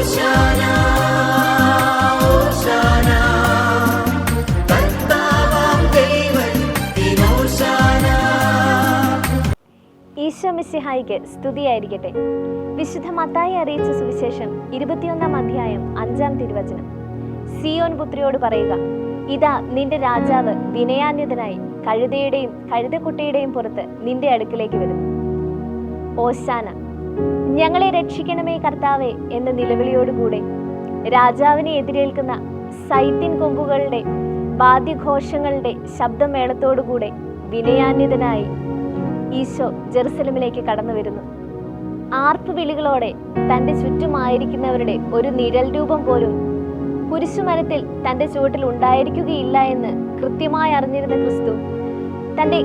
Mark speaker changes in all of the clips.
Speaker 1: ഓശാന ഓശാന. കർത്താവാം ദൈവത്തിനോശാന
Speaker 2: ഈശോ മിശിഹായിക്ക് സ്തുതിയായിരിക്കട്ടെ. വിശുദ്ധ മത്തായി അറിയിച്ച സുവിശേഷം ഇരുപത്തിയൊന്നാം അധ്യായം അഞ്ചാം തിരുവചനം. സിയോൻ പുത്രിയോട് പറയുക ഇതാ നിന്റെ രാജാവ് വിനയാന്യതനായി കഴുതയുടെയും കഴുതക്കുട്ടിയുടെയും പുറത്ത് നിന്റെ അടുക്കിലേക്ക് വരും ഓശാന ഞങ്ങളെ രക്ഷിക്കണമേ കർത്താവെ എന്ന നിലവിളിയോടുകൂടെ രാജാവിനെ എതിരേൽക്കുന്ന സൈത്യൻ കൊമ്പുകളുടെ വാദ്യഘോഷങ്ങളുടെ ശബ്ദമേളത്തോടുകൂടെ വിനയാന്യതനായി ഈശോ ജെറുസലമിലേക്ക് കടന്നു വരുന്നു. ആർപ്പുവിളികളോടെ തന്റെ ചുറ്റുമായിരിക്കുന്നവരുടെ ഒരു നിഴൽ രൂപം പോലും കുരിശുമരത്തിൽ തന്റെ ചുവട്ടിൽ ഉണ്ടായിരിക്കുകയില്ല എന്ന് കൃത്യമായി അറിഞ്ഞിരുന്ന ക്രിസ്തു തന്റെ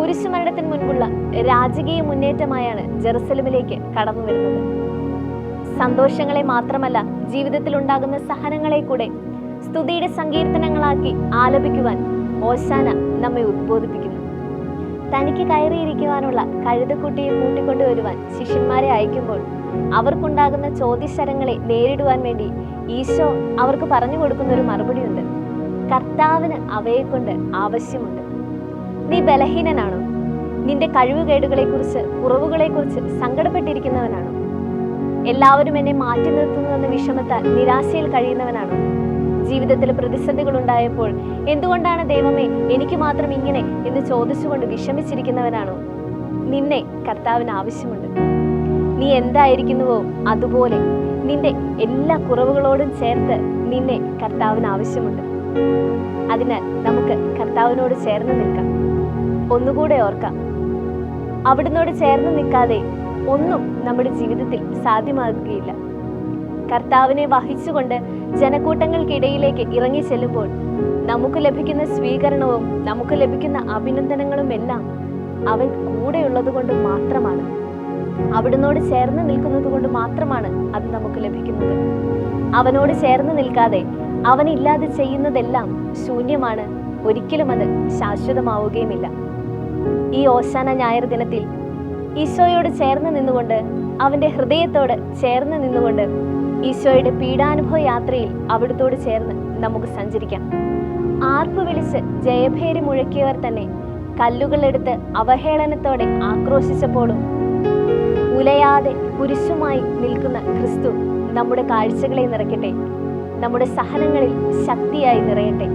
Speaker 2: കുരിശുമരണത്തിന് മുൻപുള്ള രാജകീയ മുന്നേറ്റമായാണ് ജെറുസലമിലേക്ക് കടന്നു വരുന്നത്. സന്തോഷങ്ങളെ മാത്രമല്ല ജീവിതത്തിൽ ഉണ്ടാകുന്ന സഹനങ്ങളെ കൂടെ സ്തുതിയുടെ സങ്കീർത്തനങ്ങളാക്കി ആലപിക്കുവാൻ ഓശാന നമ്മെ ഉദ്ബോധിപ്പിക്കുന്നു. തനിക്ക് കയറിയിരിക്കുവാനുള്ള കഴുതക്കുട്ടിയെ കൂട്ടിക്കൊണ്ടുവരുവാൻ ശിഷ്യന്മാരെ അയക്കുമ്പോൾ അവർക്കുണ്ടാകുന്ന ചോദ്യശരങ്ങളെ നേരിടുവാൻ വേണ്ടി ഈശോ അവർക്ക് പറഞ്ഞു കൊടുക്കുന്ന ഒരു മറുപടിയുണ്ട്. കർത്താവിന് അവയെക്കൊണ്ട് ആവശ്യമുണ്ട്. നീ ബലഹീനനാണോ? നിന്റെ കഴിവുകേടുകളെ കുറിച്ച് കുറവുകളെ കുറിച്ച് സങ്കടപ്പെട്ടിരിക്കുന്നവനാണോ? എല്ലാവരും എന്നെ മാറ്റി നിർത്തുന്നുവെന്ന വിഷമത്താൽ നിരാശയിൽ കഴിയുന്നവനാണോ? ജീവിതത്തിൽ പ്രതിസന്ധികൾ ഉണ്ടായപ്പോൾ എന്തുകൊണ്ടാണ് ദൈവമേ എനിക്ക് മാത്രം ഇങ്ങനെ എന്ന് ചോദിച്ചുകൊണ്ട് വിഷമിച്ചിരിക്കുന്നവനാണോ? നിന്നെ കർത്താവിന് ആവശ്യമുണ്ട്. നീ എന്തായിരിക്കുന്നുവോ അതുപോലെ നിന്റെ എല്ലാ കുറവുകളോടും ചേർത്ത് നിന്നെ കർത്താവിന് ആവശ്യമുണ്ട്. അതിനാൽ നമുക്ക് കർത്താവിനോട് ചേർന്ന് നിൽക്കാം. ഒന്നുകൂടെ ഓർക്കാം. അവിടുന്നോട് ചേർന്ന് നിൽക്കാതെ ഒന്നും നമ്മുടെ ജീവിതത്തിൽ സാധ്യമാകുകയില്ല. കർത്താവിനെ വഹിച്ചുകൊണ്ട് ജനക്കൂട്ടങ്ങൾക്കിടയിലേക്ക് ഇറങ്ങി ചെല്ലുമ്പോൾ നമുക്ക് ലഭിക്കുന്ന സ്വീകരണവും നമുക്ക് ലഭിക്കുന്ന അഭിനന്ദനങ്ങളും എല്ലാം അവൻ കൂടെയുള്ളത് കൊണ്ട് മാത്രമാണ്. അവിടുന്നോട് ചേർന്ന് നിൽക്കുന്നത് കൊണ്ട് മാത്രമാണ് അത് നമുക്ക് ലഭിക്കുന്നത്. അവനോട് ചേർന്ന് നിൽക്കാതെ അവനില്ലാതെ ചെയ്യുന്നതെല്ലാം ശൂന്യമാണ്. ഒരിക്കലും അത് ശാശ്വതമാവുകയുമില്ല. ഈ ഓശാന ഞായർ ദിനത്തിൽ ഈശോയോട് ചേർന്ന് നിന്നുകൊണ്ട് അവന്റെ ഹൃദയത്തോട് ചേർന്ന് നിന്നുകൊണ്ട് ഈശോയുടെ പീഡാനുഭവ യാത്രയിൽ അവിടുത്തോട് ചേർന്ന് നമുക്ക് സഞ്ചരിക്കാം. ആർപ്പ് വിളിച്ച് ജയഭേരി മുഴക്കിയവർ തന്നെ കല്ലുകളെടുത്ത് അവഹേളനത്തോടെ ആക്രോശിച്ചപ്പോഴും ഉലയാതെ കുരിശുമായി നിൽക്കുന്ന ക്രിസ്തു നമ്മുടെ കാഴ്ചകളെ നിറയ്ക്കട്ടെ. നമ്മുടെ സഹനങ്ങളിൽ ശക്തിയായി നിറയട്ടെ.